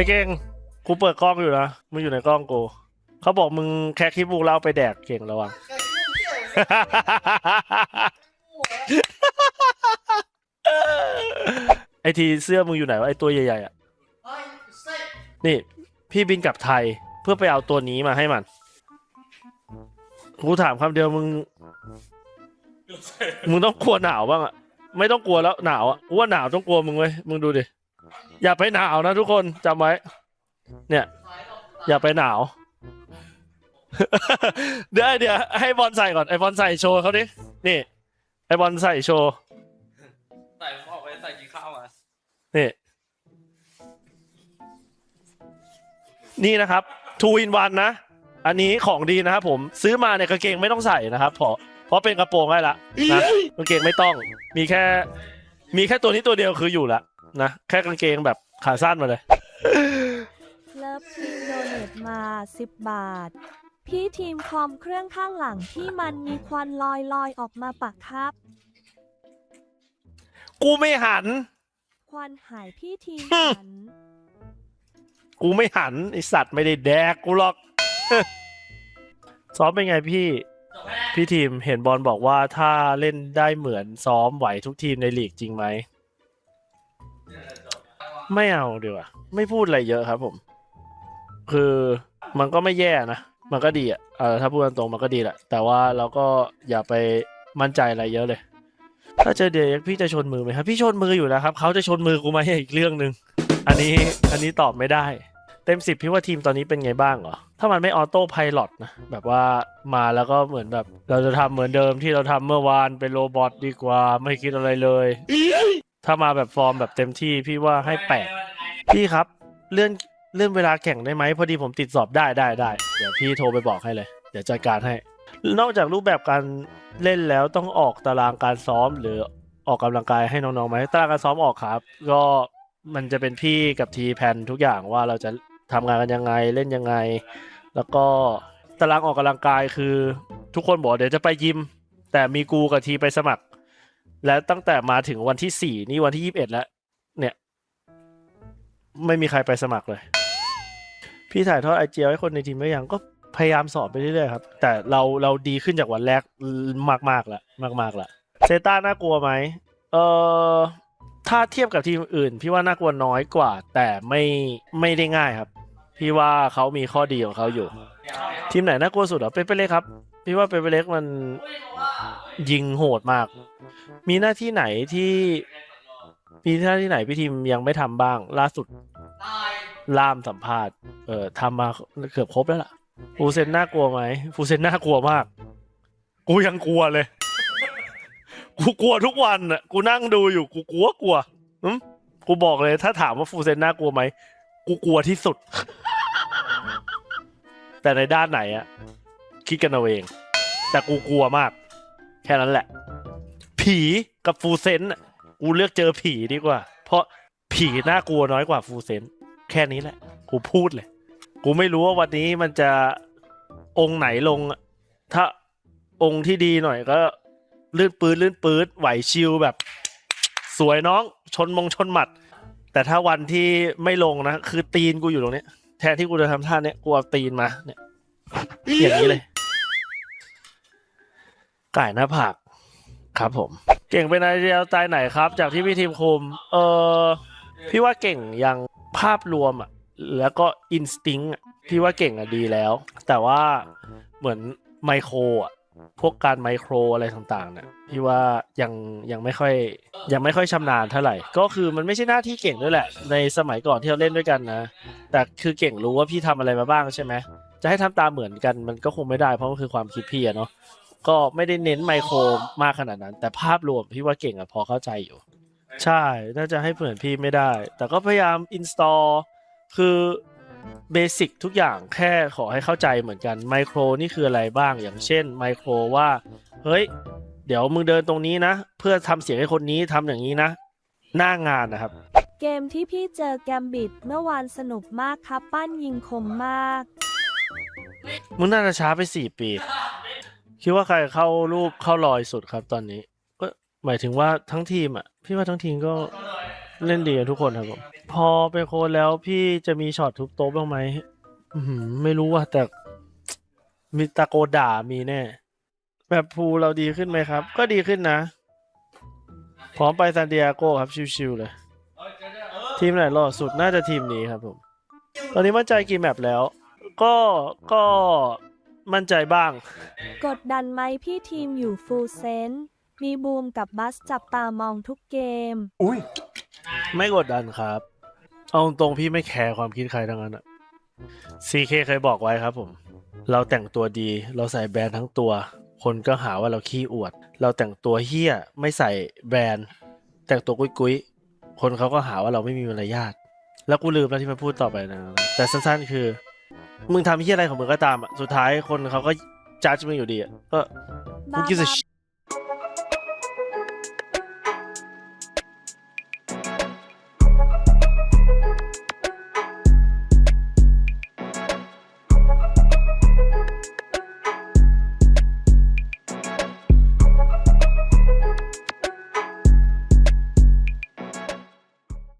อ้เก่งกูเปิดกล้องอยู่นะมึงอยู่ในกล้องกูเขาบอกมึงแค่คลิปบุกเราไปแดกเก่งระวังไอทีเสื้อมึงอยู่ไหนวะไอตัวใหญ่ๆอะนี่ พี่บินกลับไทยเพื่อไปเอาตัวนี้มาให้มันกูถามคำเดียวมึง มึงต้องกลัวหนาวบ้างอะไม่ต้องกลัวแล้วหนาวอะกูว่าหนาวต้องกลัวมึงเว้ยมึงดูดิ อย่าไปหนาวนะทุกคนจำไว้ เนี่ย อย่าไปหนาว เดี๋ยวเดี๋ยวให้บอลใส่ก่อนไอบอลใส่โชว์เขาดินี่ ไอบอลใส่โชว์ใส่ผมออกไปใส่กินข้าวมานี่ นี่นะครับ two in one นะ อันนี้ของดีนะครับผมซื้อมาเนี่ยกางเกงไม่ต้องใส่นะครับเพราะเพราะเป็นกระโปรงได้ละนะกางเกงไม่ต้อง มีแค่ มีแค่ตัวนี้ตัวเดียวคืออยู่ละ นะ แค่กางเกงแบบขาสั้นมาเลย เลิฟทีมโดเนตมา 10 บาท พี่ทีมคอมเครื่องข้างหลังที่มันมีควันลอยลอยๆออกมาปะครับ กูไม่หัน ควันหายพี่ทีมฮึ่มหัน กูไม่หันไอสัตว์ไม่ได้แดกกูหรอก ซ้อมเป็นไงพี่ พี่ทีมเห็นบอลบอกว่าถ้าเล่นได้เหมือนซ้อมไหวทุกทีมในลีกจริงไหม ไม่เอาดีกว่าไม่พูดอะไรเยอะครับ ผม คือมันก็ไม่แย่นะมันก็ดีอะเออถ้าพูดตรงๆมันก็ดีแหละ แต่ว่าเราก็อย่าไปมั่นใจอะไรเยอะเลย ถ้าเจอเดียกพี่จะชนมือไหมครับ พี่ชนมืออยู่แล้วครับเขาจะชนมือกูไหมอีกเรื่องหนึ่งอันนี้อันนี้ตอบไม่ได้ เต็มสิบพี่ว่าทีมตอนนี้เป็นไงบ้างเหรอถ้ามันไม่ออโต้ไพลอตนะแบบว่ามาแล้วก็เหมือนแบบ เราจะทำเหมือนเดิมที่เราทำเมื่อวานเป็นโรบอทดีกว่าไม่คิดอะไรเลย ถ้ามาแบบฟอร์มแบบเต็มที่พี่ว่าให้แปดพี่ครับเลื่อนเลื่อนเวลาแข่งได้ไหมพอดีผมติดสอบได้ได้ได้เดี๋ยวพี่โทรไปบอกให้เลย เดี๋ยวจัดการให้ นอกจากรูปแบบการเล่นแล้วต้องออกตารางการซ้อมหรือออกกำลังกายให้น้องๆไหมตารางการซ้อมออกครับ ก็มันจะเป็นพี่กับทีแพนทุกอย่างว่าเราจะทำงานกันยังไงเล่นยังไง แล้วก็ตารางออกกำลังกายคือ ทุกคนบอกเดี๋ยวจะไปยิม แต่มีกูกับทีไปสมัคร และตั้งแต่มาถึงวันที่สี่นี่วันที่ยี่สิบเอ็ดแล้ว เนี่ย ไม่มีใครไปสมัครเลย พี่ถ่ายทอดไอเจียให้คนในทีมไม่ยังก็พยายามสอนไปเรื่อยๆครับ แต่เราเราดีขึ้นจากวันแรกมากๆแล้วมากๆแล้วเซต้าน่ากลัวไหมเออถ้าเทียบกับทีมอื่น พี่ว่าน่ากลัวน้อยกว่า แต่ไม่ไม่ได้ง่ายครับ พี่ว่าเขามีข้อดีของเขาอยู่ ทีมไหนน่ากลัวสุดเหรอเปเปเล็กครับ พี่ว่าเปเปเล็กมันยิงโหดมาก มีหน้าที่ไหนที่มีหน้าที่ไหนพี่ทีมยังไม่ทำบ้าง ล่าสุดล่ามสัมภาษณ์ เออทำมาเกือบครบแล้วล่ะฟูเซนน่ากลัวไหมฟูเซนน่ากลัวมาก กูยังกลัวเลย กูกลัวทุกวันอะกูนั่งดูอยู่กูกลัวกลัวอืมกูบอกเลย ถ้าถามว่าฟูเซนน่ากลัวไหมกูกลัวที่สุด แต่ในด้านไหนอะ คิดกันเอาเอง แต่กูกลัวมาก แค่นั้นแหละ ผีกับฟูเซนกูเลือกเจอผีดีกว่า เพราะผีน่ากลัวน้อยกว่าฟูเซนแค่นี้แหละ กูพูดเลย กูไม่รู้ว่าวันนี้มันจะองค์ไหนลง ถ้าองค์ที่ดีหน่อยก็ลื่นปืนลื่นปืนไหวชิลแบบ สวยน้องชนมงชนหมัด แต่ถ้าวันที่ไม่ลงนะ คือตีนกูอยู่ตรงเนี้ยแทนที่กูจะทำท่าเนี้ยกูเอาตีนมาเนี่ยอย่างนี้เลย ไก่หน้าผากครับผม เก่งเป็นไอเดียตายไหนครับ จากที่พี่ทีมคุม เออพี่ว่าเก่งยังภาพรวมอะแล้วก็อินสติ้งพี่ว่าเก่งอะดีแล้ว แต่ว่าเหมือนไมโครอะพวกการไมโครอะไรต่างๆเนี่ยพี่ว่ายังยังไม่ค่อยยังไม่ค่อยชำนาญเท่าไหร่ ก็คือมันไม่ใช่หน้าที่เก่งด้วยแหละ ในสมัยก่อนที่เราเล่นด้วยกันนะ แต่คือเก่งรู้ว่าพี่ทำอะไรมาบ้างใช่ไหมจะให้ทำตามเหมือนกันมันก็คงไม่ได้เพราะมันคือความคิดพี่อะเนาะ ก็ไม่ได้เน้นไมโครมากขนาดนั้น แต่ภาพรวมพี่ว่าเก่งอะพอเข้าใจอยู่ ใช่น่าจะให้เหมือนพี่ไม่ได้ แต่ก็พยายาม install คือเบสิกทุกอย่างแค่ขอให้เข้าใจเหมือนกันไมโครนี่คืออะไรบ้างอย่างเช่นไมโครว่า เฮ้ย เดี๋ยวมึงเดินตรงนี้นะ เพื่อทำเสียงให้คนนี้ทำอย่างนี้นะ หน้างานนะครับ เกมที่พี่เจอแกมบิดเมื่อวานสนุกมากครับ ปั้นยิงคมมาก มึงน่าจะช้าไปสี่ปี คิดว่าใครเข้ารูปเข้ารอยสุดครับตอนนี้ ก็หมายถึงว่าทั้งทีมอะ พี่ว่าทั้งทีมก็เล่นดีกันทุกคนครับผมพอเป็นโค้ชแล้วพี่จะมีช็อตทุบโต๊ะบ้างไหมอื้อหือไม่รู้ว่ะแต่มีตะโกนด่ามีแน่ แบบภูเราดีขึ้นไหมครับ ก็ดีขึ้นนะ พร้อมไปซานดิเอโกครับชิวๆเลย ทีมไหนหล่อสุดน่าจะทีมนี้ครับผม ตอนนี้มั่นใจกี่แมปแล้ว ก็ก็ มั่นใจบ้าง กดดันไหมพี่ทีมอยู่ฟูลเซนมีบูมกับบัสจับตามองทุกเกม อุ้ย ไม่กดดันครับ เอาตรงๆพี่ไม่แคร์ความคิดใครทั้งนั้นอะ CK เคยบอกไว้ครับผม เราแต่งตัวดี เราใส่แบรนด์ทั้งตัว คนก็หาว่าเราขี้อวด เราแต่งตัวเฮี้ยไม่ใส่แบรนด์ แต่งตัวกุ้ยๆคนเขาก็หาว่าเราไม่มีมารยาท แล้วกูลืมแล้วที่มันพูดต่อไปนะ แต่สั้นๆคือ มึงทำเฮี้ยอะไรของมึงก็ตามอะสุดท้ายคนเขาก็จัดมึงอยู่ดีอะก็ บ้า Who gives a บ้า shit